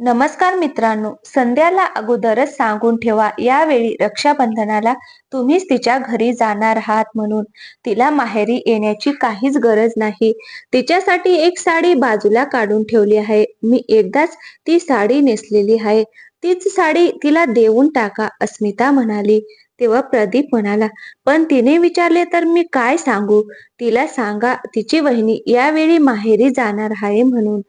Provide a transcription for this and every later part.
नमस्कार मित्रांनो संध्याला अगोदरच सांगून ठेवा यावेळी रक्षाबंधनाला तुम्हीच तिच्या घरी जाणार आहात म्हणून. तिला माहेरी येण्याची काहीच गरज नाही. तिच्यासाठी एक साडी बाजूला काढून ठेवली आहे. मी एकदाच ती साडी नेसलेली आहे. तीच साडी तिला देऊन टाका अस्मिता म्हणाली. तेव्हा प्रदीप म्हणाला पण तिने विचारले तर मी काय सांगू? तिला सांगा तिची वहिनी यावेळी माहेरी जाणार आहे म्हणून.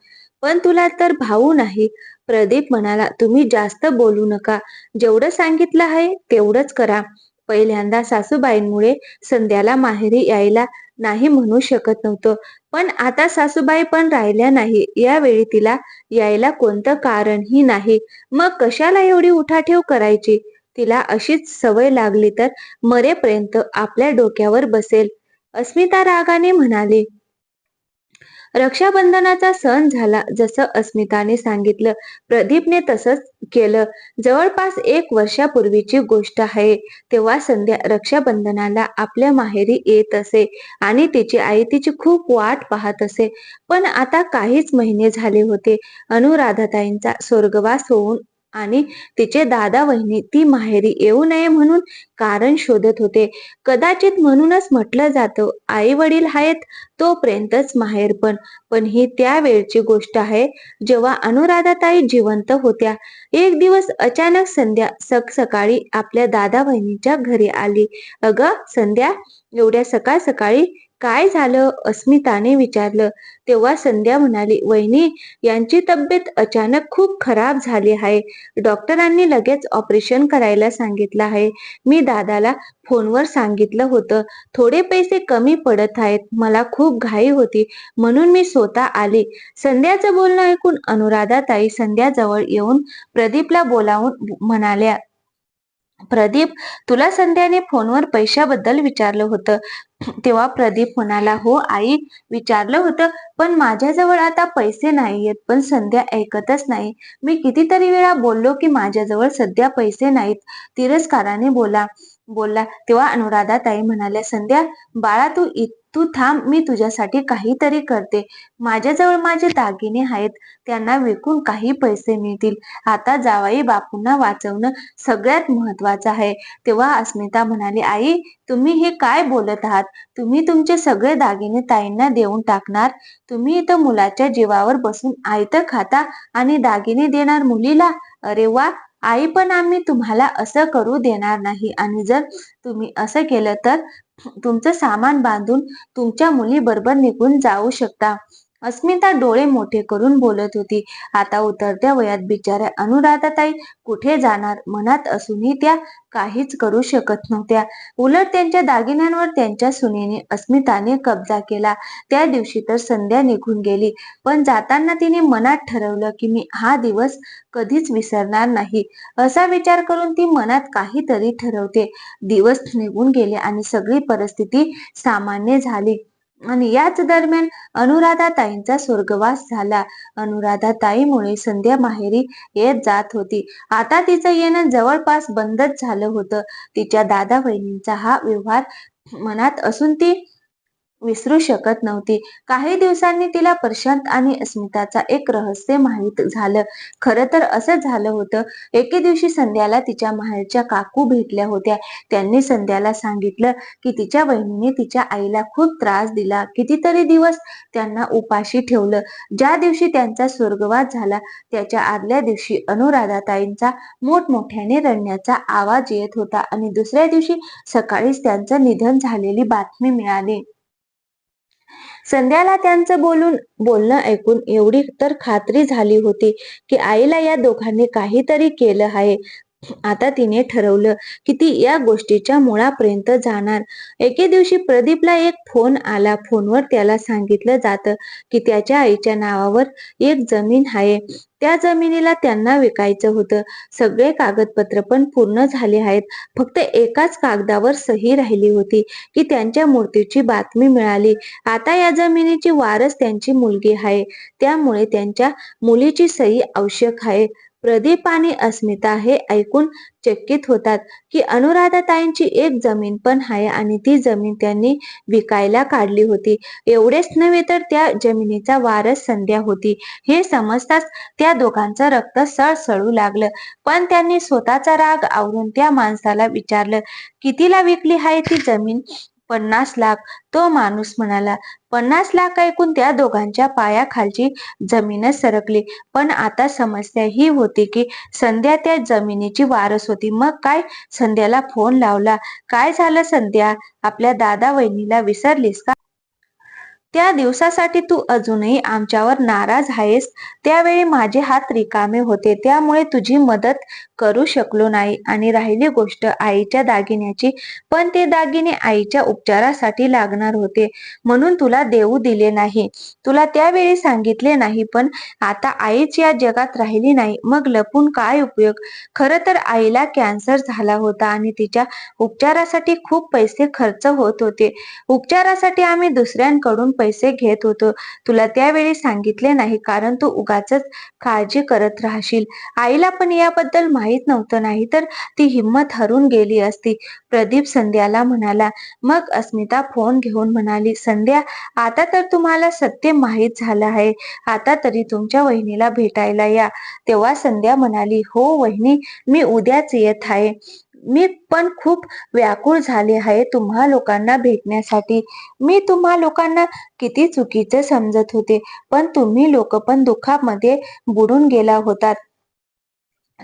पण तुला तर भाऊ नाही. प्रदीप म्हणाला तुम्ही जास्त बोलू नका. जेवढं सांगितलं आहे तेवढंच करा. पहिल्यांदा सासूबाईंमुळे संध्याला माहेरी यायला नाही म्हणू शकत नव्हतं. पण आता सासूबाई पण राहिल्या नाही. यावेळी तिला यायला कोणतं कारणही नाही. मग कशाला एवढी उठाठेव करायची? तिला अशीच सवय लागली तर मरेपर्यंत आपल्या डोक्यावर बसेल. अस्मिता रागाने म्हणाली रक्षाबंधनाचा सण झाला जसं अस्मिताने सांगितलं. प्रदीपने तसंच केलं. जवळपास एक वर्षापूर्वीची गोष्ट आहे. तेव्हा संध्या रक्षाबंधनाला आपल्या माहेरी येत असे आणि तिची आई तिची खूप वाट पाहत असे. पण आता काहीच महिने झाले होते. अनुराधाताईंचा स्वर्गवास होऊन आणि तिचे दादा वहिनी ती माहेरी येऊ नये म्हणून कारण शोधत होते. कदाचित म्हणूनच म्हटलं जातं आई वडील आहेत तोपर्यंतच माहेर पण. पण ही त्या वेळची गोष्ट आहे जेव्हा अनुराधाताई जिवंत होत्या. एक दिवस अचानक संध्या सक सकाळी आपल्या दादा बहिणीच्या घरी आली. अग संध्या एवढ्या सकाळ सकाळी काय झालं? अस्मिताने विचारलं. तेव्हा संध्या म्हणाली वहिनी यांची तब्येत अचानक खूप खराब झाली आहे. डॉक्टरांनी लगेच ऑपरेशन करायला सांगितलं आहे. मी दादाला फोनवर सांगितलं होतं. थोडे पैसे कमी पडत आहेत. मला खूप घाई होती. म्हणून मी स्वतः आली. संध्याचं बोलणं ऐकून अनुराधा ताई संध्याजवळ येऊन प्रदीपला बोलावून म्हणाल्या प्रदीप तुला संध्याने फोनवर पैशाबद्दल विचारलं होतं. तेव्हा प्रदीप म्हणाला हो आई विचारलं होतं पण माझ्याजवळ आता पैसे नाहीयेत पण संध्या ऐकतच नाही. मी कितीतरी वेळा बोललो की माझ्याजवळ सध्या पैसे नाहीत. तिरस्काराने बोला बोलला तेव्हा अनुराधा ताई म्हणाल्या संध्या बाळा तू इत तू थांब मी तुझ्यासाठी काहीतरी करते. माझ्याजवळ माझे दागिने आहेत त्यांना विकून काही पैसे मिळतील. आता जावाई बापूंना वाचवणं सगळ्यात महत्वाचं आहे. तेव्हा अस्मिता म्हणाली आई तुम्ही हे काय बोलत आहात? तुम्ही तुमचे सगळे दागिने ताईंना देऊन टाकणार? तुम्ही इथं मुलाच्या जीवावर बसून आयत खाता आणि दागिने देणार मुलीला? अरे वा! आई पण आम्ही तुम्हाला असं करू देणार नाही. आणि जर तुम्ही असं केलं तर तुमचं सामान बांधून तुमच्या मुली बरोबर निघून जाऊ शकता. अस्मिता डोळे मोठे करून बोलत होती. आता उतरत्या वयात बिचाऱ्या अनुराधाताई कुठे जाणार? मनात असूनही त्या काहीच करू शकत नव्हत्या. उलट त्यांच्या दागिन्यांवर त्यांच्या सुनेने अस्मिताने कब्जा केला. त्या दिवशी तर संध्या निघून गेली. पण जाताना तिने मनात ठरवलं की मी हा दिवस कधीच विसरणार नाही. असा विचार करून ती मनात काहीतरी ठरवते. दिवस निघून गेले आणि सगळी परिस्थिती सामान्य झाली. आणि याच दरम्यान अनुराधा ताईंचा स्वर्गवास झाला. अनुराधा ताईमुळे संध्या माहेरी येत जात होती. आता तिचं येणं जवळपास बंदच झालं होतं. तिच्या दादा बहिणींचा हा व्यवहार मनात असून ती विसरू शकत नव्हती. काही दिवसांनी तिला प्रशांत आणि अस्मिताचा एक रहस्य माहीत झालं. खरं तर असं झालं होतं एके दिवशी संध्याला तिच्या माहेरच्या काकू भेटल्या होत्या. त्यांनी संध्याला सांगितलं की तिच्या बहिणीने तिच्या आईला खूप त्रास दिला. कितीतरी दिवस त्यांना उपाशी ठेवलं. ज्या दिवशी त्यांचा स्वर्गवास झाला त्याच्या आदल्या दिवशी अनुराधाताईंचा मोठमोठ्याने रडण्याचा आवाज येत होता आणि दुसऱ्या दिवशी सकाळीच त्यांचं निधन झालेली बातमी मिळाली. संध्याला त्यांचं बोलून बोलणं ऐकून एवढी तर खात्री झाली होती की आईला या दोघांनी काहीतरी केलं आहे. आता तिने ठरवलं की ती या गोष्टीच्या मुळापर्यंत जाणार. एके दिवशी प्रदीपला एक फोन आला. फोनवर त्याला सांगितलं जातं की त्याच्या आईच्या नावावर एक जमीन आहे. त्या जमिनीला त्यांना विकायचं होतं. सगळे कागदपत्र पण पूर्ण झाले आहेत. फक्त एकाच कागदावर सही राहिली होती की त्यांच्या मूर्तीची बातमी मिळाली. आता या जमिनीची वारस त्यांची मुलगी आहे. त्यामुळे त्यांच्या मुलीची सही आवश्यक आहे. प्रदीप आणि अस्मिता हे ऐकून चकित होतात की अनुराधाताईंची एक जमीन पण आहे आणि ती जमीन त्यांनी विकायला काढली होती. एवढेच नव्हे तर त्या जमिनीचा वारस संध्या होती. हे समजताच त्या दोघांचं रक्त सळसळू लागलं. पण त्यांनी स्वतःचा राग आवरून त्या माणसाला विचारलं कितीला विकली आहे ती जमीन? पन्नास लाख. तो माणूस म्हणाला पन्नास लाख ऐकून त्या दोघांच्या पायाखालची जमीनच सरकली. पण आता समस्या ही होती की संध्या त्या जमिनीची वारस होती. मग काय संध्याला फोन लावला काय झालं संध्या? आपल्या दादा वहिनीला विसरलीस का? त्या दिवसासाठी तू अजूनही आमच्यावर नाराज आहेस. त्यावेळी माझे हात रिकामे होते. त्यामुळे तुझी मदत करू शकलो नाही आणि राहिली गोष्ट आईच्या दागिन्याची पण ते दागिने आईच्या उपचारासाठी लागणार होते. म्हणून तुला देऊ दिले नाही. तुला त्यावेळी सांगितले नाही पण आता आईच या जगात राहिली नाही. मग लपून काय उपयोग? खर तर आईला कॅन्सर झाला होता आणि तिच्या उपचारासाठी खूप पैसे खर्च होत होते. उपचारासाठी आम्ही दुसऱ्यांकडून पैसे घेत होतो. तुला त्यावेळी सांगितले नाही कारण तू उगाच काळजी करत राहशील. आईला पण याबद्दल माहिती नव्हतं नाही तर ती हिंमत हरून गेली असती. प्रदीप संध्याला म्हणाला मग अस्मिता फोन घेऊन म्हणाली संध्या आता तर तुम्हाला सत्य माहीत झालं आहे. आता तरी तुमच्या वहिनीला भेटायला या. तेव्हा संध्या म्हणाली हो वहिनी मी उद्याच येत आहे. मी पण खूप व्याकुळ झाले आहे तुम्हा लोकांना भेटण्यासाठी. मी तुम्हा लोकांना किती चुकीचे समजत होते पण तुम्ही लोक पण दुःखामध्ये बुडून गेला होतात.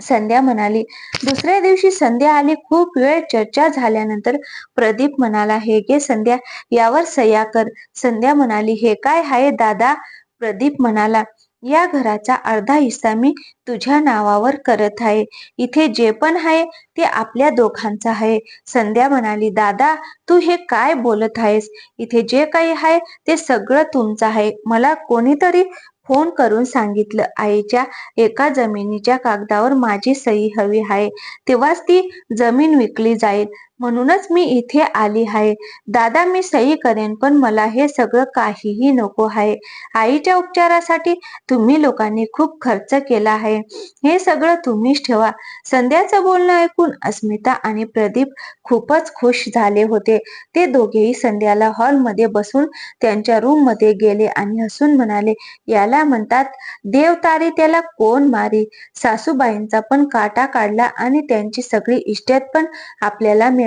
संध्या म्हणाली दुसऱ्या दिवशी संध्या आली खूप वेळ चर्चा झाल्यानंतर प्रदीप म्हणाला हे गे संध्या यावर सह्या कर. संध्या म्हणाली हे काय हाय दादा? प्रदीप म्हणाला या घराचा अर्धा हिस्सा मी तुझ्या नावावर करत आहे. इथे जे पण आहे ते आपल्या दोघांचं आहे. संध्या म्हणाली दादा तू हे काय बोलत आहेस? इथे जे काही आहे ते सगळं तुमचं आहे. मला कोणीतरी फोन करून सांगितलं आईच्या एका जमिनीच्या कागदावर माझी सही हवी आहे. तेव्हाच ती जमीन विकली जाईल. म्हणूनच मी इथे आली आहे. दादा मी सही करेन पण मला हे सगळं काहीही नको आहे. आईच्या उपचारासाठी तुम्ही लोकांनी खूप खर्च केला आहे. हे सगळं तुम्हीच ठेवा. संध्याचं बोलणं ऐकून अस्मिता आणि प्रदीप खूपच खुश झाले होते. ते दोघेही संध्याला हॉलमध्ये बसून त्यांच्या रूममध्ये गेले आणि हसून म्हणाले याला म्हणतात देव तारी त्याला कोण मारी? सासूबाईंचा पण काटा काढला आणि त्यांची सगळी इस्टेट पण आपल्याला मिळाली.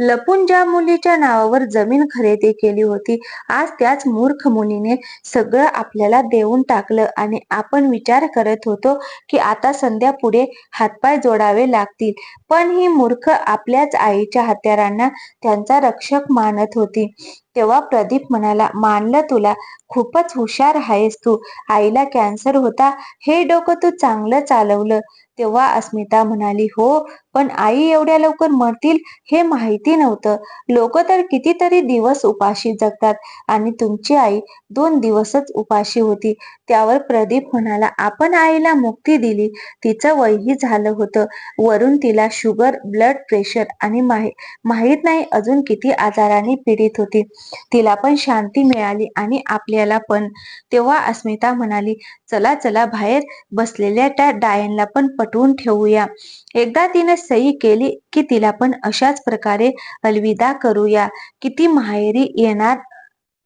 लपून ज्या मुलीच्या नावावर जमीन खरेदी केली होती आज त्याच मूर्ख मुलीने सगळं आपल्याला देऊन टाकलं आणि आपण विचार करत होतो की आता संध्या पुढे हातपाय जोडावे लागतील. पण ही मूर्ख आपल्याच आईच्या हत्यारांना त्यांचा रक्षक मानत होती. तेव्हा प्रदीप म्हणाला मानलं तुला खूपच हुशार आहेस तू. आईला कॅन्सर होता हे डोकं तू चांगलं चालवलं. तेव्हा अस्मिता म्हणाली हो पण आई एवढ्या लवकर मरतील हे माहिती नव्हतं. लोक तर कितीतरी दिवस उपाशी जगतात आणि तुमची आई दोन दिवसच उपाशी होती. त्यावर प्रदीप म्हणाला आपण आईला मुक्ती दिली. तिचं वयही झालं होतं. वरून तिला शुगर ब्लड प्रेशर आणि माहीत नाही अजून किती आजाराने पीडित होती. तिला पण शांती मिळाली आणि आपल्याला पण. तेव्हा अस्मिता म्हणाली चला चला बाहेर बसलेल्या त्या डायनला पण पटवून ठेवूया. एकदा तिने सही केली की तिला पण अशाच प्रकारे अलविदा करूया. किती माहेरी येणार?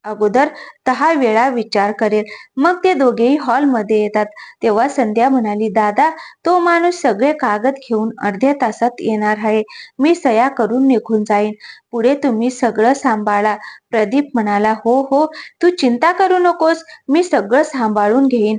अगोदर दहा वेळा विचार करेल. मग ते दोघेही हॉलमध्ये येतात. तेव्हा संध्या म्हणाली दादा तो माणूस सगळे कागद घेऊन अर्ध्या तासात येणार आहे. मी सया करून निघून जाईन. पुढे तुम्ही सगळं सांभाळा. प्रदीप म्हणाला हो हो. तू चिंता करू नकोस. मी सगळं सांभाळून घेईन.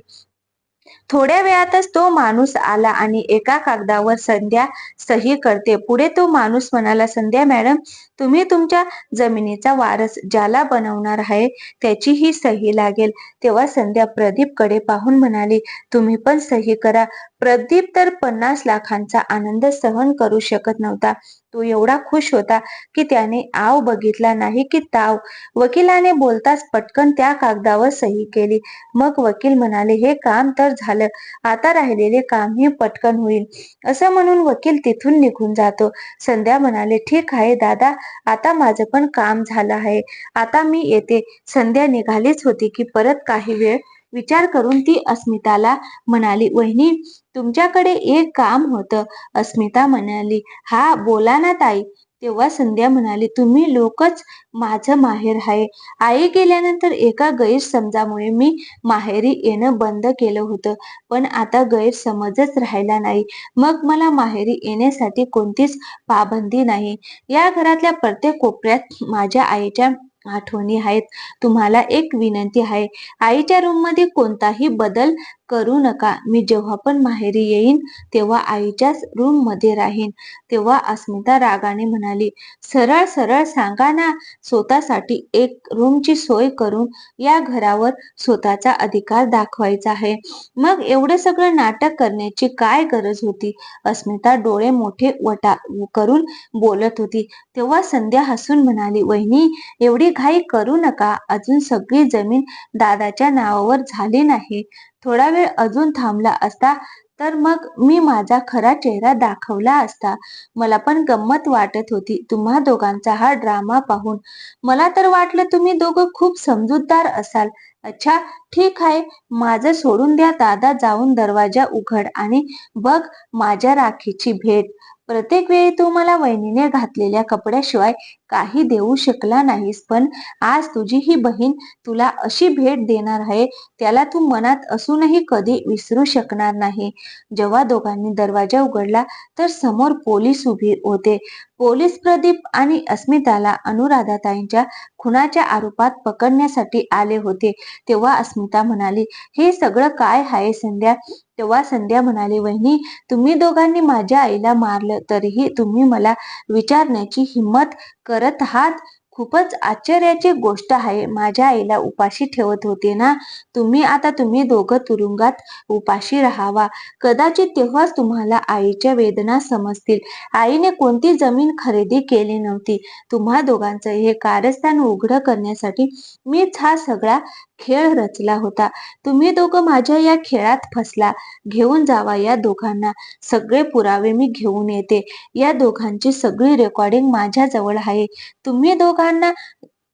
थोड्या वेळातच तो माणूस आला आणि एका कागदावर संध्या सही करते. पुढे तो माणूस म्हणाला संध्या मॅडम तुम्ही तुमच्या जमिनीचा वारस ज्याला बनवणार आहे त्याची ही सही लागेल. तेव्हा संध्या प्रदीपकडे पाहून म्हणाली तुम्ही पण सही करा. प्रदीप तर पन्नास लाखांचा आनंद सहन करू शकत नव्हता. तो एवढा खुश होता की त्याने आव बघितला नाही की ताव. वकिलाने बोलताच पटकन त्या कागदावर सही केली. मग वकील म्हणाले हे काम तर झालं. आता राहिलेले काम हे पटकन होईल. असं म्हणून वकील तिथून निघून जातो. संध्या म्हणाले ठीक आहे दादा आता माझं पण काम झालं आहे. आता मी येते. संध्या निघालीच होती की परत काही वेळ विचार करून ती अस्मिताला म्हणाली वहिनी तुमच्याकडे एक काम होतं. अस्मिता म्हणाली हा बोला ना ताई. तेव्हा संध्या म्हणाली तुम्ही लोकच माझं माहेर आहे. आई गेल्यानंतर एका गैरसमजामुळे मी माहेरी येणं बंद केलं होतं पण आता गैरसमजच राहिला नाही. मग मला माहेरी येण्यासाठी कोणतीच पाबंदी नाही. या घरातल्या प्रत्येक कोपऱ्यात माझ्या आईच्या आठवणी आहेत. तुम्हाला एक विनंती आहे. आईच्या रूममध्ये कोणताही बदल करू नका. मी जेव्हा पण माहेरी येईन तेव्हा आईच्याच रूममध्ये राहीन. तेव्हा अस्मिता रागाने म्हणाली सरळ सरळ सांगा ना स्वतःसाठी एक रूमची सोय करून या घरावर स्वतःचा अधिकार दाखवायचा आहे. मग एवढं सगळं नाटक करण्याची काय गरज होती? अस्मिता डोळे मोठे वटा करून बोलत होती. तेव्हा संध्या हसून म्हणाली वहिनी एवढी घाई करू नका. अजून सगळी जमीन दादाच्या नावावर झाली नाही. थोडा वेळ अजून थांबला असता तर मग मी माझा खरा चेहरा दाखवला असता. मला पण गंमत वाटत होती. तुम्हा दोघांचा हा ड्रामा पाहून. मला तर वाटलं तुम्ही दोघं खूप समजूतदार असाल. अच्छा ठीक आहे. माझं सोडून द्या. दादा जाऊन दरवाजा उघड आणि बघ माझ्या राखीची भेट. प्रत्येक वेळी तू मला वहिनीने घातलेल्या कपड्याशिवाय काही देऊ शकला नाहीस पण आज तुझी ही बहीण तुला अशी भेट देणार आहे त्याला तू मनात असूनही कधी विसरू शकणार नाही. जेव्हा दोघांनी दरवाजा उघडला तर समोर पोलीस उभी होते. पोलीस प्रदीप आणि अस्मिताला अनुराधाताईंच्या खुनाच्या आरोपात पकडण्यासाठी आले होते. तेव्हा अस्मिता म्हणाली हे सगळं काय आहे संध्या? तेव्हा संध्या म्हणाली वहिनी तुम्ही दोघांनी माझ्या आईला मारलं तरीही तुम्ही मला विचारण्याची हिंमत करत आहात? खूपच आश्चर्याची गोष्ट आहे. माझ्या आईला उपाशी ठेवत होते ना? तुम्ही आता तुम्ही दोघं तुरुंगात उपाशी राहावा. कदाचित तेव्हाच तुम्हाला आईच्या वेदना समजतील. आईने कोणती जमीन खरेदी केली नव्हती. तुम्हा दोघांचं हे कारस्थान उघड करण्यासाठी मीच हा सगळा खेळ रचला होता. तुम्ही दोघं माझ्या या खेळात फसला. घेऊन जावा या दोघांना. सगळे पुरावे मी घेऊन येते. या दोघांची सगळी रेकॉर्डिंग माझ्या जवळ आहे. तुम्ही दोघांना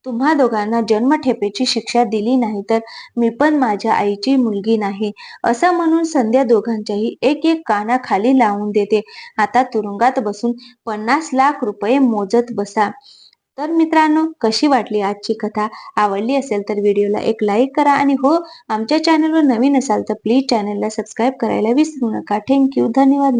तुम्हा दोघांना जन्मठेपेची शिक्षा दिली नाही तर मी पण माझ्या आईची मुलगी नाही. असं म्हणून संध्या दोघांच्याही एक एक काना खाली लावून देते. आता तुरुंगात बसून पन्नास लाख रुपये मोजत बसा. तर मित्रांनो कशी वाटली आजची कथा? आवडली असेल तर व्हिडिओला एक लाईक करा आणि हो आमच्या चॅनलवर नवीन असाल तर प्लीज चॅनलला सबस्क्राईब करायला विसरू नका. थँक्यू धन्यवाद